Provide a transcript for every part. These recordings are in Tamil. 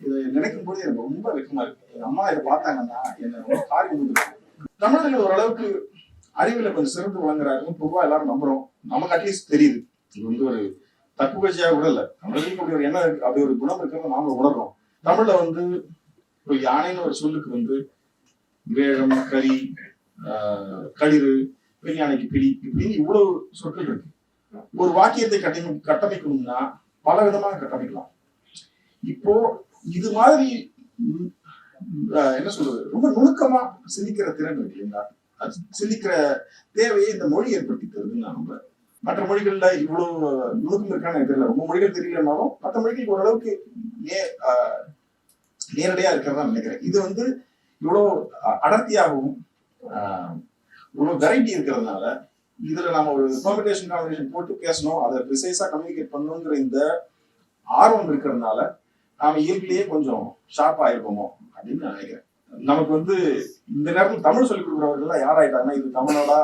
இதை நினைக்கும் போது எனக்கு ரொம்ப வெக்கமா இருக்கு. எங்க அம்மா இதை பார்த்தாங்கன்னா என்ன ரொம்ப காரி கொடுத்துருக்காங்க தமிழர்கள் ஓரளவுக்கு அறிவியல கொஞ்சம் சிறந்து விளங்குறாருன்னு பொதுவா எல்லாரும் நம்புறோம். நமக்கு அட்லீஸ்ட் தெரியுது. இது வந்து ஒரு தப்பு கட்சியாக கூட இல்ல. தமிழர்களுக்கு அப்படி ஒரு என்ன இருக்கு. அப்படி ஒரு குணம் இருக்கிறத நாம உணர்றோம். தமிழ்ல வந்து இப்போ யானைன்னு ஒரு சொல்லுக்கு வந்து வேழம் கறி ஆஹ், களிறு பெண் யானைக்கு பிடி இப்படின்னு இவ்வளவு சொற்கள் இருக்கு. ஒரு வாக்கியத்தை கட்டமை கட்டமைக்கணும்னா பல விதமாக கட்டமைக்கலாம். இப்போ இது மாதிரி என்ன சொல்றது? ரொம்ப நுணுக்கமா சிந்திக்கிற திறன் இருக்கு இல்லைங்களா? அது சிந்திக்கிற தேவையை இந்த மொழி ஏற்படுத்தி தருதுன்னு நான் நம்புறேன். மற்ற மொழிகள்ல இவ்வளவு நுணுக்கம் இருக்கான்னு எனக்கு தெரியல. ரொம்ப மொழிகள் தெரியலனாலும் மற்ற மொழிகள் ஓரளவுக்கு நே நேரடியா இருக்கிறதா நினைக்கிறேன். இது வந்து இவ்வளவு அடர்த்தியாகவும் இவ்வளவு வெரைட்டி இருக்கிறதுனால இதுல நாம ஒரு பெர்மிட்டேஷன் காம்பினேஷன் போட்டு பேசணும் அதை ப்ரிசைஸா கம்யூனிகேட் பண்ணணுங்கிற இந்த ஆர்வம் இருக்கிறதுனால நாம இயற்கையிலேயே கொஞ்சம் ஷார்ப்பா ஆயிருப்போமோ அப்படின்னு நான் நினைக்கிறேன். நமக்கு வந்து இந்த நேரத்தில் தமிழ் சொல்லிக் கொடுக்குறவர்கள் யார் ஆயிட்டாங்கன்னா இது தமிழ்நாடா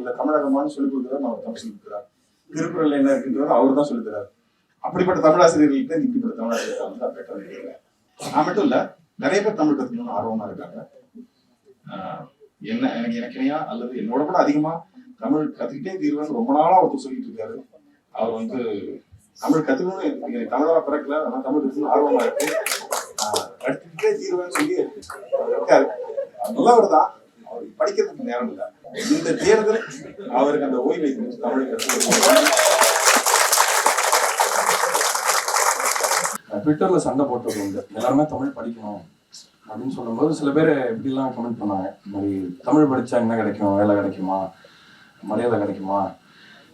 இல்ல தமிழகமானு சொல்லிக் கொடுக்குறாரு நம்ம தமிழ் சொல்லிக் கொடுக்குறாரு. திருக்குறள் என்ன இருக்குன்றது அவர் தான் சொல்லித் தராரு. அப்படிப்பட்ட தமிழாசிரியர்கள்ட்ட தான் இப்படிப்பட்ட தமிழாசிரியர்கள் வந்து தான் பெட்டர் நினைக்கிறேன் நான் மட்டும் இல்ல நிறைய பேர் தமிழ் கத்துக்கணும்னு ஆர்வமா இருக்காங்க. என்ன எனக்கு எனக்கினையா அல்லது என்னோட கூட அதிகமா தமிழ் கத்துக்கிட்டே தீர்வேன்னு ரொம்ப நாளா ஒருத்தர் சொல்லிட்டு இருக்காரு. அவர் வந்து தமிழ் கத்துக்கணும்னு எனக்கு தமிழரா பிறக்கல ஆனா தமிழ் கத்துக்கணும் ஆர்வமா இருக்கு. படிச்சுட்டே கத்துக்கிட்டே தீர்வேன்னு சொல்லி இருக்காரு நல்லவர் தான் அவர் படிக்கிறதுக்கு நேரம் இல்லை. இந்த தேர்தல் அவருக்கு அந்த ஓய்வை தமிழை கற்றுக் ட்விட்டர்ல சண்டை போட்டது உண்டு. எல்லாருமே தமிழ் படிக்கணும் அப்படின்னு சொல்லும்போது சில பேர் இப்படிலாம் கமெண்ட் பண்ணாங்க. இந்த மாதிரி தமிழ் படிச்சா என்ன கிடைக்கும்? வேலை கிடைக்குமா? மரியாதை கிடைக்குமா?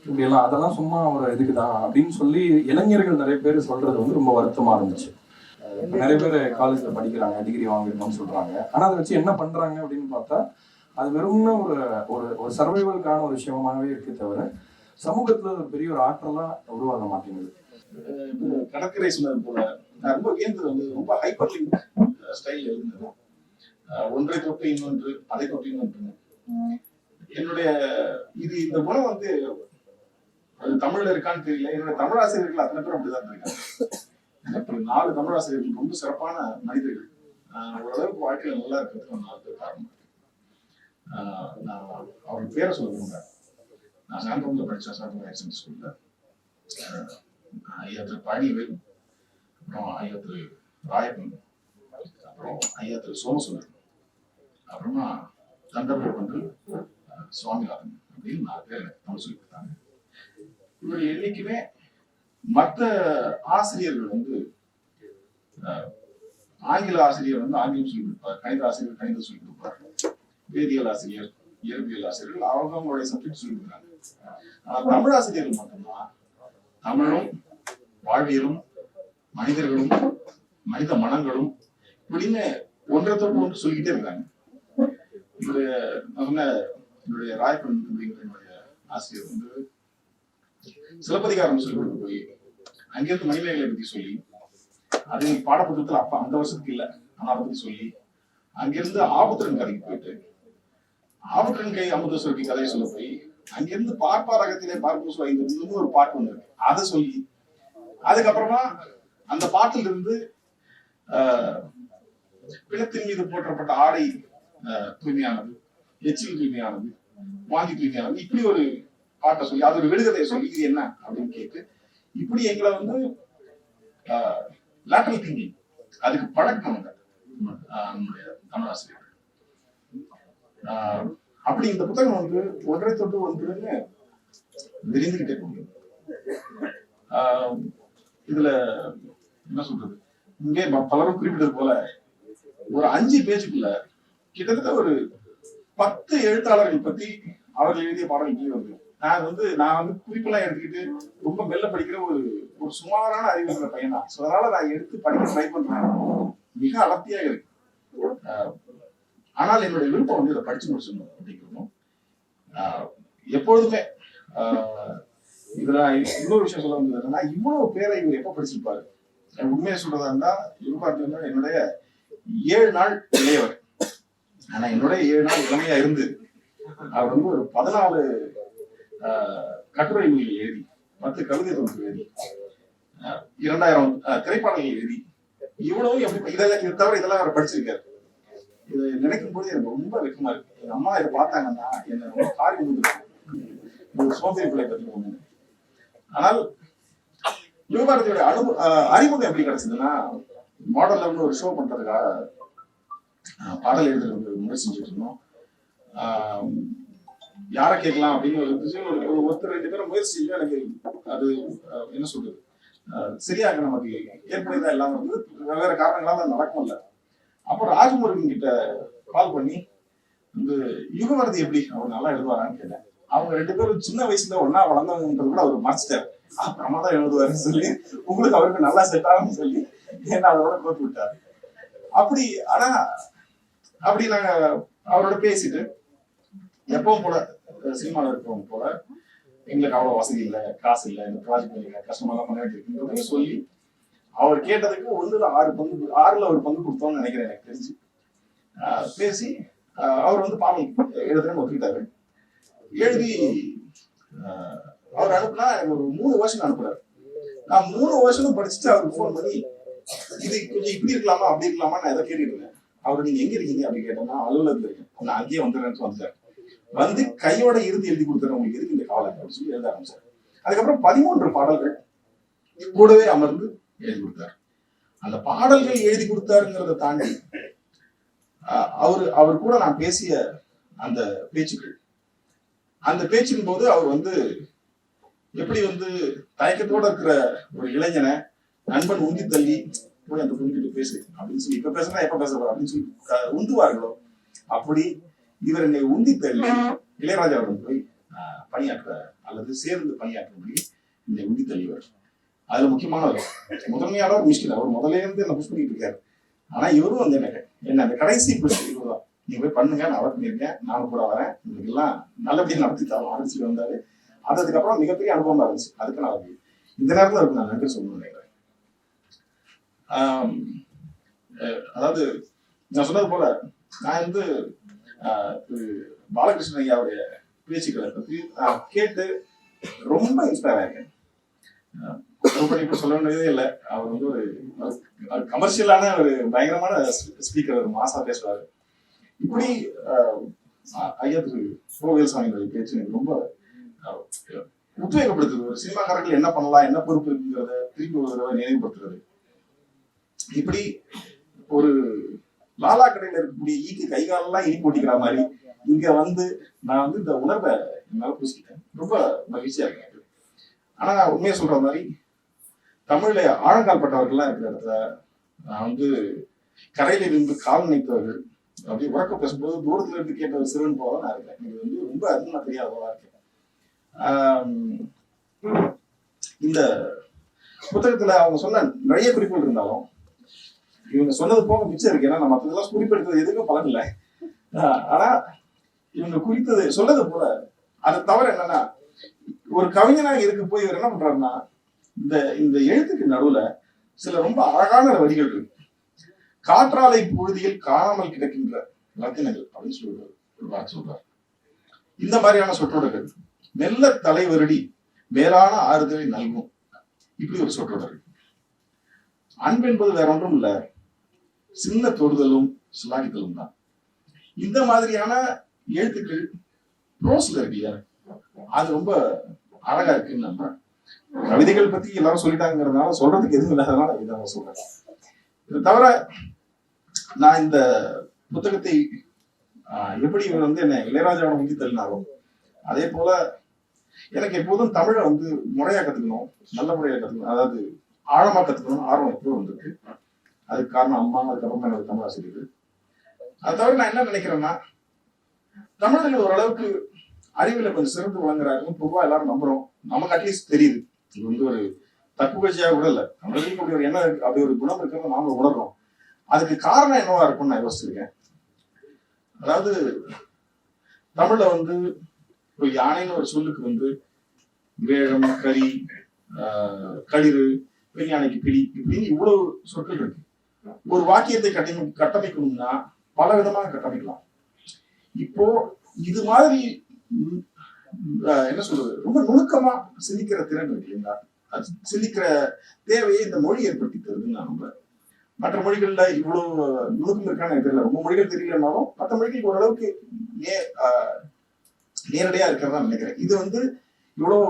இப்படியெல்லாம் அதெல்லாம் சும்மா ஒரு இதுக்கு தான் அப்படின்னு சொல்லி இளைஞர்கள் நிறைய பேர் சொல்றது வந்து ரொம்ப வருத்தமா இருந்துச்சு. நிறைய பேர் காலேஜ்ல படிக்கிறாங்க டிகிரி வாங்கிருக்கோம்னு சொல்றாங்க. ஆனா அதை வச்சு என்ன பண்றாங்க அப்படின்னு பார்த்தா அது வெறும்னா ஒரு ஒரு ஒரு சர்வைவலுக்கான ஒரு விஷயமாவே இருக்கே தவிர சமூகத்துல ஒரு பெரிய ஒரு ஆற்றலா உருவாக மாட்டேங்குது. இப்போ கடற்கரை சொன்னது போல நான் ரொம்ப வியந்தது வந்து ரொம்ப ஹைப்பர் லிங்க் ஸ்டைல் இருந்தது. ஒன்றை தொட்டு இன்னொன்று அதை தொட்டு இன்னொன்று. என்னுடைய இது இந்த குணம் வந்து அது தமிழ்ல இருக்கான்னு தெரியல. என்னோட தமிழ் ஆசிரியர்கள் அத்தனை பேரும் அப்படிதான் இருக்காங்க நாலு தமிழ் ஆசிரியர்கள் ரொம்ப சிறப்பான மனிதர்கள். ஓரளவுக்கு வாழ்க்கையில நல்லா இருக்கிறதுக்கு நாலு பேர் காரணம். நான் அவர் பேரை சொல்ல விரும்புறேன் நான் சாந்தோம்ல படித்தேன் சாந்தோம் ஹையர் செகண்டரி ஸ்கூல்ல ஐயா திரு பழனிவேல் அப்புறம் ஐயா திரு ராயப்பன் அப்புறம் ஐயா திரு சோமசுந்தர் அப்புறமா தண்டபுரம் வந்து சுவாமிநாதன் அப்படின்னு நாலு பேர் எனக்கு தமிழ் சொல்லி கொடுத்தாங்க. இவர் என்னைக்குமே மற்ற ஆசிரியர்கள் வந்து ஆங்கில ஆசிரியர் வந்து ஆங்கிலம் சொல்லி கொடுப்பார் கணித ஆசிரியர் கணிதம் சொல்லி கொடுப்பார் வேதியியல் ஆசிரியர் இயற்பியல் ஆசிரியர்கள் அவங்க அவங்களுடைய சப்ஜெக்ட் சொல்லி கொடுக்குறாங்க. ஆனா தமிழ் ஆசிரியர்கள் மட்டும்தான் தமிழும் வாழ்வியலும் மனிதர்களும் மனித மனங்களும் இப்படின்னு ஒன்றத்தோடு ஒன்று சொல்லிக்கிட்டே இருக்காங்க. இவருடைய நான் சொன்ன என்னுடைய ராயப்பன் அப்படிங்கிற என்னுடைய ஆசிரியர் வந்து சிலப்பதிகாரம் சொல்லி போய் அங்கிருந்து மணிமேகலை பத்தி சொல்லி அது பாடப்புத்தகத்துல அப்ப அந்த வருஷத்துக்கு இல்ல ஆனா அதை பத்தி சொல்லி அங்கிருந்து ஆபுத்திரன் கதைக்கு போயிட்டு ஆபுத்திரன் கை அமுத கதையை சொல்ல போய் அங்கிருந்து பார்ப்பாரகத்திலே பார்ப்பு சுவை ஒரு பாட்டு ஒண்ணு இருக்கு. அதை சொல்லி அதுக்கப்புறமா அந்த பாட்டில் இருந்து ஆஹ், பிணத்தின் மீது போற்றப்பட்ட ஆடை தூய்மையானது எச்சில் தூய்மையானது வாங்கி தூய்மையானது இப்படி ஒரு பாட்டை சொல்லி அது ஒரு விடுகதையை சொல்லி இது என்ன அப்படின்னு கேட்டு இப்படி எங்களை வந்து லேட்டரல் திங்கிங் அதுக்கு பழக்கம் ஆஹ், நம்முடைய ஆஹ், அப்படி இந்த புத்தகம் வந்து ஒன்றை தொட்டு ஒன்றுன்னு விரிந்துகிட்டே போகுது. ஆஹ், இதுல என்ன சொல்றது? இங்கே பலரும் குறிப்பிட்டது போல ஒரு அஞ்சு பேஜுக்குள்ள கிட்டத்தட்ட ஒரு பத்து எழுத்தாளர்கள் பத்தி அவர்கள் எழுதிய பாடம் இங்கே வருது நான் வந்து நான் வந்து குறிப்பெல்லாம் எடுத்துக்கிட்டு ரொம்ப மெல்ல படிக்கிற ஒரு ஒரு சுமாரான அறிவு இருக்கிற பையன் தான் ஸோ அதனால நான் எடுத்து படிக்க ட்ரை பண்றேன். மிக அடர்த்தியாக இருக்கு. ஆனால் என்னுடைய விருப்பம் வந்து இதை படிச்சு முடிச்சிடணும் அப்படிங்கிறதும் எப்பொழுதுமே இதுல இன்னொரு விஷயம் சொல்ல வந்தது என்னன்னா இவ்வளவு பேரை இவர் எப்ப படிச்சிருப்பாரு? உண்மையை சொல்றதா இருந்தா இவர் என்னுடைய ஏழு நாள் இளையவர். ஆனா என்னுடைய ஏழு நாள் இளமையா இருந்து அவர் வந்து ஒரு பதினாலு கட்டுரை நூல் எழுதி பத்து கவிதை தொகுப்பு எழுதி. இரண்டாயிரம் திரைப்படங்கள் எழுதி. இவ்வளவு எப்படி இதெல்லாம் தவிர இதெல்லாம் அவர் படிச்சிருக்காரு. இது நினைக்கும் போது எனக்கு ரொம்ப வெக்கமா இருக்கு. எங்க அம்மா இதை பார்த்தாங்கன்னா என்ன ரொம்ப காரி விழுந்துருக்காங்க ஒரு சோதனை பிள்ளை பத்தி ஒண்ணு. ஆனால் யுவபாரதியோட அனுபவ அறிமுகம் எப்படி கிடைச்சதுன்னா மாடல் லெவல்னு ஒரு ஷோ பண்றதுக்காக பாடல் எழுதுறது முயற்சி செஞ்சுட்டு இருந்தோம். ஆஹ், யாரை கேட்கலாம் அப்படின்னு ஒரு ஒரு ஒருத்தர் ரெண்டு பேரும் முயற்சி இல்லை எனக்கு அது என்ன சொல்றது? சரியாக நமக்கு ஏற்புடையதா இல்லாம வந்து வெவ்வேறு காரணங்களால அது நடக்கும் இல்ல. அப்போ ராஜமுருகன் கிட்ட கால் பண்ணி வந்து யுகவரதி எப்படி? அவர் நல்லா எழுதுவாரான்னு கேட்டேன். அவங்க ரெண்டு பேரும் சின்ன வயசுல ஒன்னா வளர்ந்தவங்கன்றது கூட அவர் மறைச்சிட்டார் அப்புறமா தான் எழுதுவாருன்னு சொல்லி உங்களுக்கு அவருக்கு நல்லா செட் ஆகும்னு சொல்லி என்ன அதோட கோத்து விட்டாரு. அப்படி ஆனா அப்படி நாங்க அவரோட பேசிட்டு எப்பவும் போல சினிமாவில் இருக்கிறவங்க போல எங்களுக்கு அவ்வளவு வசதி இல்லை காசு இல்லை இந்த ப்ராஜெக்ட் இல்லை கஷ்டமெல்லாம் பண்ண வேண்டியிருக்குன்றதையும் சொல்லி அவர் கேட்டதுக்கு ஒண்ணுல ஆறு பங்கு ஆறுல ஒரு பங்கு கொடுத்தோம்னு நினைக்கிறேன் எனக்கு தெரிஞ்சு. பேசி அவர் வந்து பாடல் எழுதுறேன்னு ஒத்துக்கிட்டாரு. எழுதி அவர் அனுப்புனா எனக்கு ஒரு மூணு வருஷம் அனுப்புறாரு. நான் மூணு வருஷமும் படிச்சுட்டு அவருக்கு ஃபோன் பண்ணி இது கொஞ்சம் இப்படி இருக்கலாமா அப்படி இருக்கலாமா நான் எதை கேட்டுட்டு இருந்தேன். அவர் நீங்க எங்க இருக்கீங்க? அப்படி கேட்டோம்னா அலுவலகத்துல இருக்கேன். நான் அங்கேயே வந்துடுறேன்னு வந்துட்டார் வந்து கையோட இருந்து எழுதி கொடுத்துறேன் உங்களுக்கு எதுக்கு இந்த கவலை அப்படின்னு சொல்லி எழுத ஆரம்பிச்சார். அதுக்கப்புறம் பதிமூன்று பாடல்கள் கூடவே அமர்ந்து எழுதி கொடுத்தார். அந்த பாடல்கள் எழுதி கொடுத்தாருங்கிறத தாண்டி அவர் அவரு அவர் கூட நான் பேசிய அந்த பேச்சுக்கள் அந்த பேச்சின் போது அவர் வந்து எப்படி வந்து தயக்கத்தோட இருக்கிற ஒரு இளைஞனை நண்பன் உந்தி தள்ளி போய் அந்த பொண்ணுகிட்ட பேசு அப்படின்னு சொல்லி இப்ப பேசுறா எப்ப பேசுறா அப்படின்னு சொல்லி உந்துவார்களோ அப்படி இவர் என்னை உந்தி தள்ளி இளையராஜாவுடன் போய் பணியாற்ற அல்லது சேர்ந்து பணியாற்றும்படி என்னை உந்தி தள்ளிவர் அதுல முக்கியமானவர். முதன்மையானவர் மிஷ்கில் அவர் முதல்ல இருந்து என்ன புஷ் பண்ணிட்டு இருக்காரு. ஆனா இவரும் வந்து எனக்கு என்ன அந்த கடைசி புஷ் இவர்தான் நீங்க போய் பண்ணுங்க நான் அவர் பண்ணியிருக்கேன் நானும் கூட வரேன். உங்களுக்கு எல்லாம் நல்லபடியா நடத்தி தரோம் அப்படின்னு சொல்லி வந்தாரு. அது அதுக்கப்புறம் மிகப்பெரிய அனுபவமா இருந்துச்சு. அதுக்கு நான் இந்த நேரத்துல அவருக்கு நான் நன்றி சொல்லணும்னு நினைக்கிறேன். அதாவது நான் சொன்னது போல நான் வந்து திரு பாலகிருஷ்ணன் ஐயாவுடைய பேச்சுக்களை பற்றி நான் கேட்டு ரொம்ப இன்ஸ்பயர் ஆயிருக்கேன். ரொம்ப இப்ப சொல்ல வேண்டியதே இல்லை. அவர் வந்து ஒரு கமர்ஷியலான ஒரு பயங்கரமான ஸ்பீக்கர் ஒரு மாசா பேசுவாரு. இப்படி ஐயா திரு கோவில் சாமி பேச்சு எனக்கு ரொம்ப ஆஹ், உத்வேகப்படுத்துது. ஒரு சினிமாக்காரர்கள் என்ன பண்ணலாம் என்ன பொறுப்பு இருக்குங்கிறத திருப்பி ஒரு தடவை நினைவுபடுத்துறது. இப்படி ஒரு நாலா கடையில இருக்கக்கூடிய ஈக்கு கைகாலெல்லாம் இனி போட்டிக்கிற மாதிரி இங்க வந்து நான் வந்து இந்த உணர்வை என்னால பூசிக்கிட்டேன் ரொம்ப மகிழ்ச்சியா இருக்கேன் எனக்கு. ஆனா உண்மையை சொல்ற மாதிரி தமிழ்ல ஆழங்கால் பட்டவர்கள்லாம் இருக்கிற இடத்துல நான் வந்து கரையில இருந்து கால் நினைத்தவர்கள் அப்படி உறக்க பேசும்போது தூரத்துல இருந்து கேட்ட ஒரு சிறுவன் போல நான் இருக்கேன். இது வந்து ரொம்ப அதிகமா தெரியாதவா இருக்கேன். இந்த புத்தகத்துல அவங்க சொன்ன நிறைய குறிப்புகள் இருந்தாலும் இவங்க சொன்னது போக மிச்சம் இருக்கு. ஏன்னா நம்ம மற்றதெல்லாம் குறிப்பெடுத்தது எதுக்கும் பலன் இல்லை. ஆஹ் ஆனா இவங்க குறித்தது சொன்னது போல அது தவிர என்னன்னா ஒரு கவிஞனாக இருக்க போய் இவர் என்ன பண்றாருன்னா இந்த இந்த எழுத்துக்கு நடுவுல சில ரொம்ப அழகான வரிகள் இருக்கு. காற்றாலை புழுதியில் காணாமல் கிடக்கின்ற ரத்தினங்கள் அப்படின்னு சொல்றாரு சொல்றாரு. இந்த மாதிரியான சொற்றொடர்கள் மெல்ல தலைவருடி மேலான ஆறுதலை நல்கும். இப்படி ஒரு சொற்றொடர் அன்பு என்பது வேற ஒன்றும் இல்ல. சின்ன தொடுதலும் சிலாகித்தலும் தான். இந்த மாதிரியான எழுத்துக்கள் ப்ரோஸ்ல இருக்கு அது ரொம்ப அழகா இருக்குன்னு நம்புறேன் கவிதைகள் பத்தி எல்லாரும் சொல்லிட்டாங்கிறதுனால சொல்றதுக்கு எதுவும் இல்லாதனால இதை நான் சொல்றேன். இது தவிர நான் இந்த புத்தகத்தை ஆஹ், எப்படி இவர் வந்து என்ன இளையராஜாவோட முந்தி தள்ளினாரோ அதே போல எனக்கு எப்போதும் தமிழை வந்து முறையா கத்துக்கணும் நல்ல முறையா கத்துக்கணும் அதாவது ஆழமா கத்துக்கணும்னு ஆர்வம் எப்போ வந்திருக்கு. அதுக்கு காரணம் அம்மா அதுக்கப்புறமா எனக்கு தமிழ் ஆசிரியர்கள் அதை தவிர நான் என்ன நினைக்கிறேன்னா தமிழர்கள் ஓரளவுக்கு அறிவியல கொஞ்சம் சிறந்து விளங்குறாருன்னு பொதுவாக எல்லாரும் நம்புறோம். நமக்கு அட்லீஸ்ட் தெரியுது. இது வந்து ஒரு தப்பு கட்சியாக கூட இல்லை தமிழர்களுக்கு அப்படி ஒரு என்ன இருக்கு அப்படி ஒரு குணம் இருக்கிறத நாம உணர்றோம். அதுக்கு காரணம் என்னவா இருக்கும்னு நான் யோசிச்சிருக்கேன். அதாவது தமிழ்ல வந்து இப்போ யானைன்னு ஒரு சொல்லுக்கு வந்து வேழம் கரி களிறு பெண் யானைக்கு பிடி இப்படின்னு இவ்வளவு சொற்கள் இருக்கு. ஒரு வாக்கியத்தை கட்டமை கட்டமைக்கணும்னா பல விதமாக கட்டமைக்கலாம். இப்போ இது மாதிரி என்ன சொல்றது? ரொம்ப நுணுக்கமா சிந்திக்கிற திறன் இருக்கு இல்லைங்களா? சிந்திக்கிற தேவையை இந்த மொழி ஏற்படுத்தி தருதுன்னு நான் நம்புறேன். மற்ற மொழிகள்ல இவ்வளவு நுணுக்கம் இருக்கான்னு தெரியல. ரொம்ப மொழிகள் தெரியலனாலும் மற்ற மொழிகளுக்கு ஓரளவுக்கு நே ஆஹ் நேரடியா இருக்கிறதா நினைக்கிறேன். இது வந்து இவ்வளவு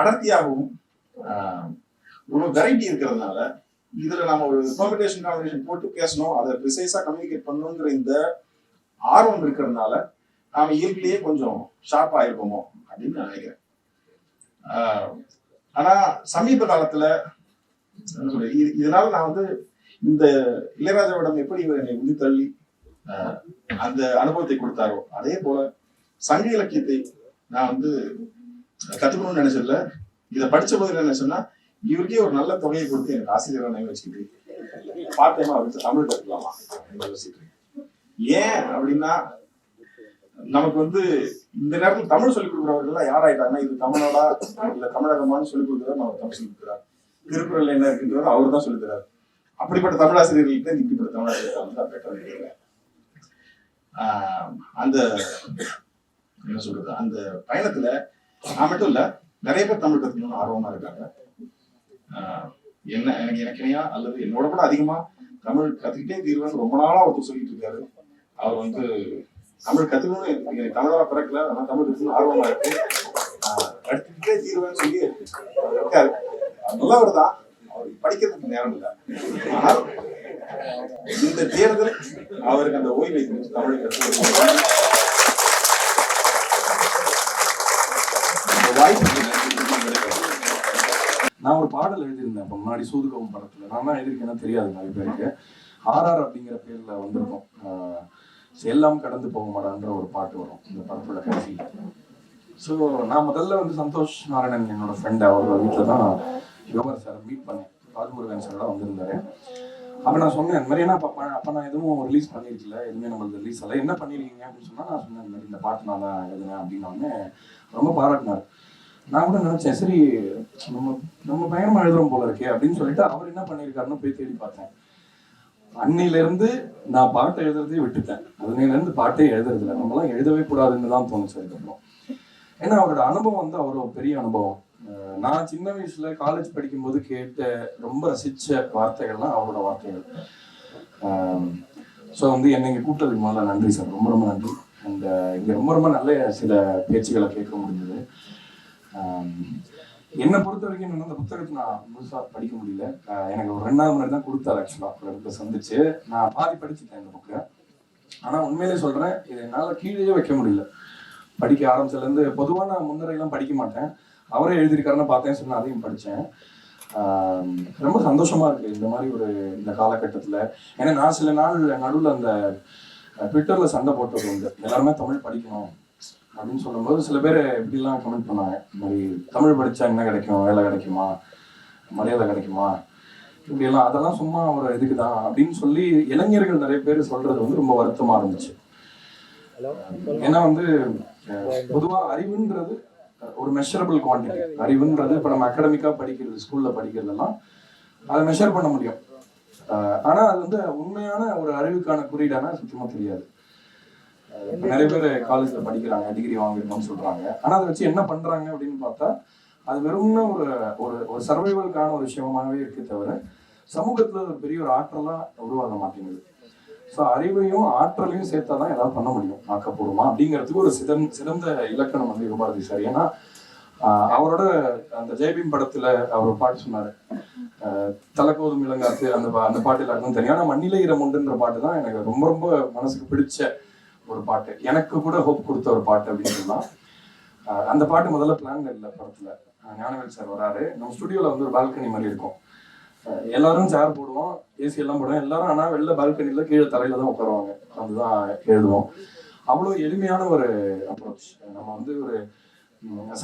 அடர்த்தியாகவும் ஆஹ் இவ்வளவு வெரைட்டி இருக்கிறதுனால இதுல நம்ம ஒரு பெர்மிட்டேஷன் காம்பினேஷன் போட்டு பேசணும். அதை ப்ரிசைஸா கம்யூனிகேட் பண்ணணுங்கிற இந்த ஆர்வம் இருக்கிறதுனால நாம இயற்கையிலேயே கொஞ்சம் ஷார்ப் ஆயிருப்போமோ அப்படின்னு நான் நினைக்கிறேன். ஆனா சமீப காலத்துல என்ன இது- இதனால நான் வந்து இந்த இளையராஜாவிடம் எப்படி இவர் என்னை உந்தி தள்ளி அந்த அனுபவத்தை கொடுத்தாரோ அதே போல சங்க இலக்கியத்தை நான் வந்து கத்துக்கணும்னு நினைச்சதுல இதை படிச்ச போது என்ன நினைச்சேன்னா இவருக்கே ஒரு நல்ல தொகையை கொடுத்து எனக்கு ஆசிரியராக நினைவு வச்சுக்கிட்டு பார்ட் டைமா அவருக்கு தமிழ் கற்றுக்கலாமா ஏன் அப்படின்னா நமக்கு வந்து இந்த நேரத்தில் தமிழ் சொல்லிக் கொடுக்குறவர்கள் யார் ஆயிட்டாங்கன்னா இது தமிழோடா இல்ல தமிழகமானு சொல்லிக் கொடுக்குறாரு அவர் தமிழ் சொல்லிக் கொடுக்குறாரு. திருக்குறள் என்ன இருக்குன்றது அவர் தான் சொல்லித் தராரு. அப்படிப்பட்ட தமிழாசிரியர்களுக்கு இப்படிப்பட்ட தமிழாசிரியர்கள் வந்து பெட்டர் ஆஹ் அந்த என்ன சொல்றது அந்த பயணத்துல நான் மட்டும் இல்ல நிறைய பேர் தமிழ் கத்துக்கணும்னு ஆர்வமா இருக்காங்க. என்ன எனக்கு எனக்கு அல்லது என்னோட கூட அதிகமா தமிழ் கத்துக்கிட்டே தீர்வேன்னு ரொம்ப நாளா ஒருத்தர் சொல்லிட்டு இருக்காரு. அவர் வந்து தமிழ் கத்துக்கணும்னு எனக்கு தமிழரா பிறக்கல. ஆனா தமிழ் கத்துக்கணும் ஆர்வமா இருக்கு. கத்துக்கிட்டே தீர்வேன்னு சொல்லி அவர் இருக்காரு. நல்லவர் தான். அவர் படிக்கிறதுக்கு நேரம் இல்லை. ஆனால் இந்த தேர்தல் அவருக்கு அந்த ஓய்வை தமிழ் தமிழை வாய்ப்பு நான் ஒரு பாடல் எழுதியிருந்தேன் இப்போ முன்னாடி சூதுகவும் படத்துல. நான் தான் எழுதியிருக்கேன்னா தெரியாது நிறைய பேருக்கு. ஆர்ஆர் அப்படிங்கிற பேர்ல வந்திருக்கும். எல்லாம் கடந்து போக மாட்டான்ற ஒரு பாட்டு வரும். இந்த படத்தோட கடைசி. ஸோ நான் முதல்ல வந்து சந்தோஷ் நாராயணன் என்னோட ஃப்ரெண்ட் அவரோட வீட்டில் தான் யோகர் சார் மீட் பண்ணேன். ராஜமுருகன் சார் வந்திருந்தாரு. அப்போ நான் சொன்னேன் இந்த மாதிரி என்ன அப்போ அப்போ நான் எதுவும் ரிலீஸ் பண்ணியிருக்கல எதுவுமே நம்மளுக்கு ரிலீஸ் ஆகல. என்ன பண்ணியிருக்கீங்க அப்படின்னு சொன்னால் நான் சொன்னேன் இந்த மாதிரி இந்த பாட்டு நான் தான் எழுதுனேன் அப்படின்னு ரொம்ப பாராட்டினார். நான் கூட நினைச்சேன் சரி நம்ம நம்ம பயங்கரமா எழுதுறோம் போல இருக்கே அப்படின்னு சொல்லிட்டு அவர் என்ன பண்ணியிருக்காருன்னு போய் தேடி பார்த்தேன். அன்னையில இருந்து நான் பாட்டை எழுதுறதே விட்டுட்டேன். அதுனையில இருந்து பாட்டே எழுதுறதில்ல. நம்மளாம் எழுதவே கூடாதுன்னு தான் தோணுச்சு அதுக்கப்புறம். ஏன்னா அவரோட அனுபவம் வந்து அவரோட பெரிய அனுபவம். நான் சின்ன வயசுல காலேஜ் படிக்கும்போது கேட்ட ரொம்ப ரசிச்ச வார்த்தைகள்லாம் அவரோட வார்த்தைகள். ஸோ வந்து என்னை இங்கே கூப்பிட்டதுக்கு முதல்ல நன்றி சார். ரொம்ப ரொம்ப நன்றி. அண்ட் இங்கே ரொம்ப ரொம்ப நல்ல சில பேச்சுகளை கேட்க முடிஞ்சது. என்னை பொறுத்த வரைக்கும் என்னன்னா அந்த புத்தகத்தை நான் முழுசா படிக்க முடியல. எனக்கு ஒரு ரெண்டாவது முறை தான் கொடுத்தாரு ஆக்சுவலா ஒரு இடத்துல சந்திச்சு நான் பாதி படிச்சுட்டேன் இந்த புக்கை. ஆனா உண்மையிலே சொல்றேன் இது என்னால கீழேயே வைக்க முடியல. படிக்க ஆரம்பிச்சதுல இருந்து பொதுவா நான் முன்னுரையெல்லாம் படிக்க மாட்டேன். அவரே எழுதியிருக்காருன்னு பார்த்தேன் சொன்னா அதையும் படித்தேன் ரொம்ப சந்தோஷமா இருக்கு இந்த மாதிரி ஒரு இந்த காலகட்டத்துல. ஏன்னா நான் சில நாள் நடுவில் அந்த ட்விட்டர்ல சண்டை போட்டது உண்டு. எல்லாருமே தமிழ் படிக்கணும். அப்படின்னு சொல்லும்போது சில பேர் இப்படிலாம் கமெண்ட் பண்ணாங்க. இந்த மாதிரி தமிழ் படிச்சா என்ன கிடைக்கும்? வேலை கிடைக்குமா? மரியாதை கிடைக்குமா? இப்படியெல்லாம். அதெல்லாம் சும்மா ஒரு இதுக்கு தான் அப்படின்னு சொல்லி இளைஞர்கள் நிறைய பேர் சொல்றது வந்து ரொம்ப வருத்தமா இருந்துச்சு. ஏன்னா வந்து பொதுவா அறிவுன்றது ஒரு மெஷரபிள் குவான்டிட்டி அறிவுன்றது இப்ப நம்ம அகாடமிக்கா படிக்கிறது ஸ்கூல்ல படிக்கிறதெல்லாம் அதை மெஷர் பண்ண முடியும். ஆனா அது வந்து உண்மையான ஒரு அறிவுக்கான குறியீடானா சுத்தமா தெரியாது. நிறைய பேர் காலேஜ்ல படிக்கிறாங்க டிகிரி வாங்கிருக்கோம்னு சொல்றாங்க. ஆனா அதை வச்சு என்ன பண்றாங்க அப்படின்னு பார்த்தா அது வெறும்னா ஒரு ஒரு ஒரு சர்வைவல்கான ஒரு விஷயமாகவே இருக்கே தவிர சமூகத்துல ஒரு பெரிய ஒரு ஆற்றலா உருவாக மாட்டேங்குது. ஸோ அறிவையும் ஆற்றலையும் சேர்த்தா தான் ஏதாவது பண்ண முடியும். ஆக்கப்பூர்வமா அப்படிங்கிறதுக்கு ஒரு சிதம் சிறந்த இலக்கணம் வந்து யுகபாரதி சார். ஏன்னா அவரோட அந்த ஜெய்பீம் படத்துல அவர் பாட்டு சொன்னாரு. தலைக்கோதும் இளங்காத்து அந்த அந்த பாட்டு எல்லாருக்கும் தெரியும். ஆனா ஈரம் உண்டுன்ற பாட்டு தான் எனக்கு ரொம்ப ரொம்ப மனசுக்கு பிடிச்ச ஒரு பாட்டு. எனக்கு கூட ஹோப் கொடுத்த ஒரு பாட்டு அப்படின்னு சொன்னால் அந்த பாட்டு முதல்ல பிளான் இல்லை படத்துல. ஞானவேல் சார் வராரு. நம்ம ஸ்டுடியோல வந்து ஒரு பால்கனி மாதிரி இருக்கும். எல்லாரும் சேர் போடுவோம் ஏசி எல்லாம் போடுவோம். எல்லாரும் ஆனால் வெளில பால்கனியில் கீழே தரையில தான் உட்காருவாங்க. அதுதான் எழுதுவோம். அவ்வளோ எளிமையான ஒரு அப்ரோச் நம்ம வந்து ஒரு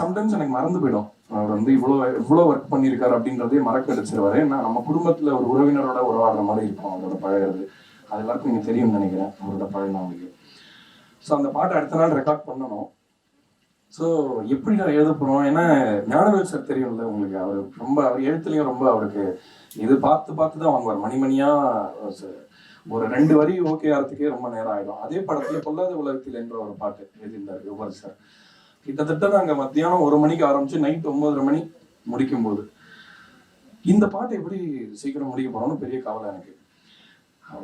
சம்டைம்ஸ் எனக்கு மறந்து போயிடும். அவர் வந்து இவ்வளோ இவ்வளோ ஒர்க் பண்ணியிருக்காரு அப்படின்றதே மறக்க அடிச்சிருவாரு ஏன்னா நம்ம குடும்பத்தில் ஒரு உறவினரோட உறவாடுற மாதிரி இருக்கும். அவரோட பழகிறது. அது எல்லாருக்கும் நீங்கள் தெரியும்னு நினைக்கிறேன். அவரோட பழகின ஸோ அந்த பாட்டை அடுத்த நாள் ரெக்கார்ட் பண்ணணும். ஸோ எப்படி நான் எழுத போகிறோம் ஏன்னா ஞானவேல் சார் தெரியும்ல உங்களுக்கு. அவர் ரொம்ப அவர் எழுத்துலையும் ரொம்ப அவருக்கு இது பார்த்து பார்த்து தான் வாங்குவார். மணிமணியாக ச- ஒரு ரெண்டு வரி ஓகே ஆகிறதுக்கே ரொம்ப நேரம் ஆயிடும். அதே படத்தில் பொல்லாத உலகத்தில் என்ற ஒரு பாட்டு எழுதியிருந்தார் யுவர் சார் கிட்டத்தட்ட நாங்கள் மத்தியானம் ஒரு மணிக்கு ஆரம்பிச்சு நைட் ஒன்பதரை மணி முடிக்கும் போது இந்த பாட்டு எப்படி சீக்கிரம் முடிக்க போகிறோம்னு பெரிய கவலை எனக்கு.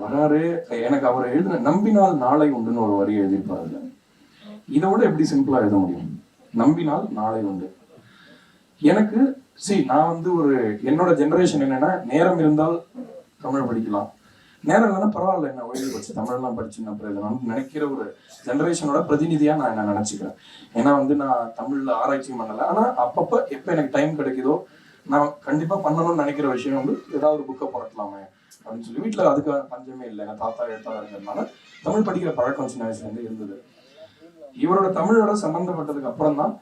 வராரு. எனக்கு அவரை எழுதின நம்பினால் நாளை உண்டுன்னு ஒரு வரி எழுதியிருப்பாரு. இதை விட எப்படி சிம்பிளா எழுத முடியும்? நம்பினால் நாளை உண்டு. எனக்கு சரி நான் வந்து ஒரு என்னோட ஜெனரேஷன் என்னன்னா நேரம் இருந்தால் தமிழ் படிக்கலாம். நேரம் இல்லைன்னா பரவாயில்ல என்ன ஓய்வு படிச்சு தமிழ்லாம் படிச்சு என்ன பிரயோஜனம் நினைக்கிற ஒரு ஜெனரேஷனோட பிரதிநிதியா நான் என்ன நினைச்சுக்கிறேன். ஏன்னா வந்து நான் தமிழ்ல ஆராய்ச்சி பண்ணல. ஆனா அப்பப்ப எப்ப எனக்கு டைம் கிடைக்குதோ நான் கண்டிப்பா பண்ணணும்னு நினைக்கிற விஷயம் வந்து ஏதாவது ஒரு புக்கை புரட்டலாமே. அப்படின்னு சொல்லி. வீட்டில் அதுக்கு பஞ்சமே இல்லை. எங்கள் தாத்தா எழுத்தாளருங்கிறதுனால தமிழ் படிக்கிற பழக்கம் சின்ன வயசுல இருந்து இருந்தது. இவரோட தமிழோட சம்பந்தப்பட்டதுக்கு அப்புறம் தான்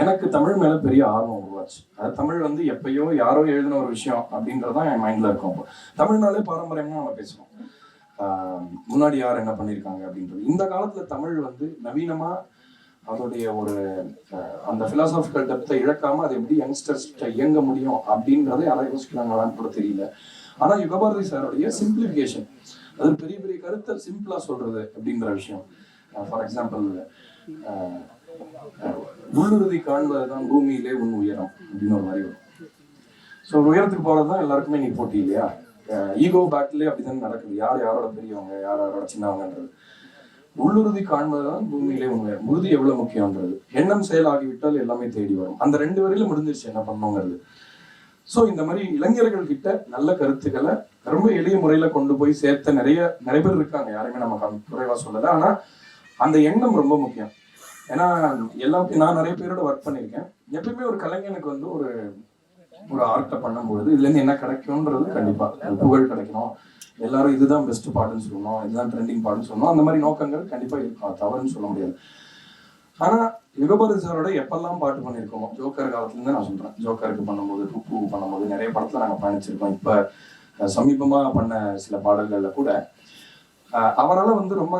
எனக்கு தமிழ் மேல பெரிய ஆர்வம் உருவாச்சு. அது தமிழ் வந்து எப்பயோ யாரோ எழுதின ஒரு விஷயம் அப்படின்றதான் என் மைண்ட்ல இருக்கும் அப்போ. தமிழ்னாலே பாரம்பரியமா நம்ம பேசுவோம். முன்னாடி யார் என்ன பண்ணியிருக்காங்க அப்படின்றது. இந்த காலத்துல தமிழ் வந்து நவீனமா அதோடைய ஒரு அந்த பிலாசாபிக்கல் டெப்த்தை இழக்காம அது எப்படி யங்ஸ்டர்ஸ் இயங்க முடியும் அப்படின்றத யாரும் யோசிக்கிறாங்களான்னு கூட தெரியல. ஆனா யுகபாரதி சாருடைய சிம்பிளிஃபிகேஷன் அது பெரிய பெரிய கருத்தை சிம்பிளா சொல்றது அப்படிங்கிற விஷயம். ஃபார் எக்ஸாம்பிள் உள்ளுறுதி காண்பதுதான் பூமியிலே உன் உயரம் அப்படின்னு ஒரு மாதிரி வரும். ஸோ உயரத்துக்கு போறதுதான் எல்லாருக்குமே நீ போட்டி இல்லையா? ஈகோ பேட்டிலே அப்படிதான் நடக்குது. யார் யாரோட பெரியவங்க யார் யாரோட சின்னவங்கன்றது. உள்ளுறுதி காண்பதுதான் பூமியிலே உண்மை உறுதி எவ்வளவு முக்கியம்ன்றது. எண்ணம் செயல் ஆகிவிட்டால் எல்லாமே தேடி வரும். அந்த ரெண்டு வரையில முடிஞ்சிருச்சு என்ன பண்ணுங்கிறது சோ இந்த மாதிரி இளைஞர்கள் கிட்ட நல்ல கருத்துக்களை ரொம்ப எளிய முறையில கொண்டு போய் சேர்த்த நிறைய நிறைய பேர் இருக்காங்க. யாரையுமே நம்ம குறைவா சொல்லல. ஆனா அந்த எண்ணம் ரொம்ப முக்கியம். ஏன்னா எல்லா நான் நிறைய பேரோட ஒர்க் பண்ணியிருக்கேன். எப்பயுமே ஒரு கலைஞனுக்கு வந்து ஒரு ஒரு ஆர்ட்டை பண்ணும்பொழுது இதுல இருந்து என்ன கிடைக்கும்ன்றது கண்டிப்பா. புகழ் கிடைக்கணும். எல்லாரும் இதுதான் பெஸ்ட் பாட்டுன்னு சொல்லணும். இதுதான் ட்ரெண்டிங் பாட்டுன்னு சொல்லணும். அந்த மாதிரி நோக்கங்கள் கண்டிப்பா இருக்கும். தவறுன்னு சொல்ல முடியாது. ஆனா யுகபாரதி சாரோட எப்பெல்லாம் பாட்டு பண்ணியிருக்கோமோ ஜோக்கர் காலத்துல இருந்து நான் சொல்றேன். ஜோக்கருக்கு பண்ணும்போது டுப்பு பண்ணும்போது நிறைய படத்துல நாங்க பயணிச்சிருக்கோம். இப்ப சமீபமா பண்ண சில பாடல்கள்ல கூட அவரால் அவரால வந்து ரொம்ப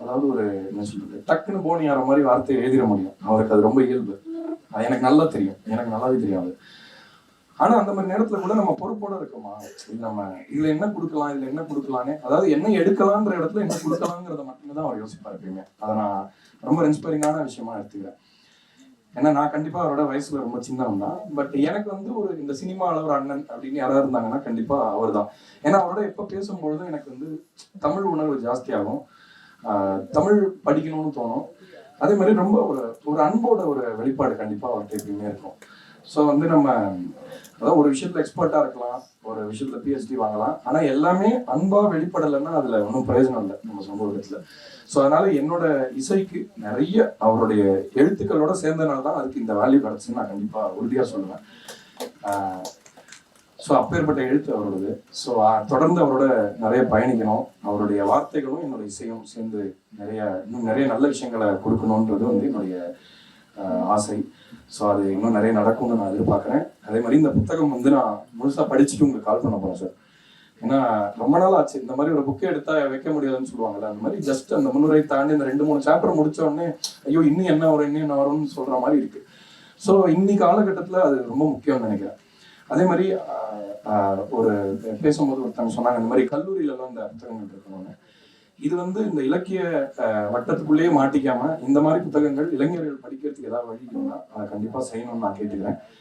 அதாவது ஒரு என்ன சொல்றது டக்குன்னு போனியார மாதிரி வார்த்தையை எழுதிட முடியும். அவருக்கு அது ரொம்ப இயல்பு. எனக்கு நல்லா தெரியும். எனக்கு நல்லாவே தெரியாது ஆனா அந்த மாதிரி நேரத்துல கூட நம்ம பொறுப்போட இருக்கோமா? இது நம்ம இதுல என்ன கொடுக்கலாம் இதுல என்ன கொடுக்கலான்னு அதாவது என்ன எடுக்கலான்ற இடத்துல என்ன கொடுக்கலாங்கிறத மட்டுமே தான் அவர் யோசிப்பார் எப்பயுமே. அதை நான் ரொம்ப இன்ஸ்பைரிங்கான விஷயமா எடுத்துக்கிறேன். ஏன்னா நான் கண்டிப்பா அவரோட வயசுல ரொம்ப சின்னவன் தான். பட் எனக்கு வந்து ஒரு இந்த சினிமாவில் ஒரு அண்ணன் அப்படின்னு யாராவது இருந்தாங்கன்னா கண்டிப்பா அவர் தான் ஏன்னா அவரோட எப்ப பேசும்பொழுதும் எனக்கு வந்து தமிழ் உணர்வு ஜாஸ்தியாகும். தமிழ் படிக்கணும்னு தோணும். அதே மாதிரி ரொம்ப ஒரு ஒரு அன்போட ஒரு வெளிப்பாடு கண்டிப்பா அவர்கிட்ட எப்பயுமே இருக்கும். ஸோ வந்து நம்ம அதாவது ஒரு விஷயத்துல எக்ஸ்பர்ட்டா இருக்கலாம். ஒரு விஷயத்துல பிஹெச்டி வாங்கலாம். ஆனா எல்லாமே அன்பா வெளிப்படலைன்னா அதுல ஒன்றும் பிரயோஜனம் இல்லை நம்ம சமூகத்துல ஸோ அதனால என்னோட இசைக்கு நிறைய அவருடைய எழுத்துக்களோட சேர்ந்தனால தான் அதுக்கு இந்த வேல்யூ கிடச்சுன்னு நான் கண்டிப்பா உறுதியா சொல்லுவேன். ஸோ அப்பேற்பட்ட எழுத்து அவரோடது ஸோ தொடர்ந்து அவரோட நிறைய பயணிக்கணும். அவருடைய வார்த்தைகளும் என்னோட இசையும் சேர்ந்து நிறைய இன்னும் நிறைய நல்ல விஷயங்களை கொடுக்கணுன்றது வந்து என்னுடைய ஆசை. ஸோ அது இன்னும் நிறைய நடக்கும்னு நான் எதிர்பார்க்குறேன். அதே மாதிரி இந்த புத்தகம் வந்து நான் முழுசாக படிச்சுட்டு உங்களுக்கு கால் பண்ண போகிறேன் சார் ஏன்னா ரொம்ப நாள் ஆச்சு. இந்த மாதிரி ஒரு புக்கை எடுத்தா வைக்க முடியாதுன்னு சொல்லுவாங்கல்ல அந்த மாதிரி ஜஸ்ட் அந்த முன்னுரை தாண்டி இந்த ரெண்டு மூணு சாப்டர் முடிச்ச உடனே ஐயோ இன்னும் என்ன வரும் இன்னும் என்ன வரும்னு சொல்ற மாதிரி இருக்கு. ஸோ இன்னி காலகட்டத்தில் அது ரொம்ப முக்கியம்னு நினைக்கிறேன். அதே மாதிரி ஒரு பேசும்போது ஒருத்தவங்க சொன்னாங்க இந்த மாதிரி கல்லூரியிலலாம் இந்த புத்தகங்கள் இருக்கணும்னு. இது வந்து இந்த இலக்கிய வட்டத்துக்குள்ளேயே மாட்டிக்காம இந்த மாதிரி புத்தகங்கள் இளைஞர்கள் படிக்கிறதுக்கு ஏதாவது வழி இருந்தா அதை கண்டிப்பா செய்யணும்னு நான் கேட்டுக்கிறேன்.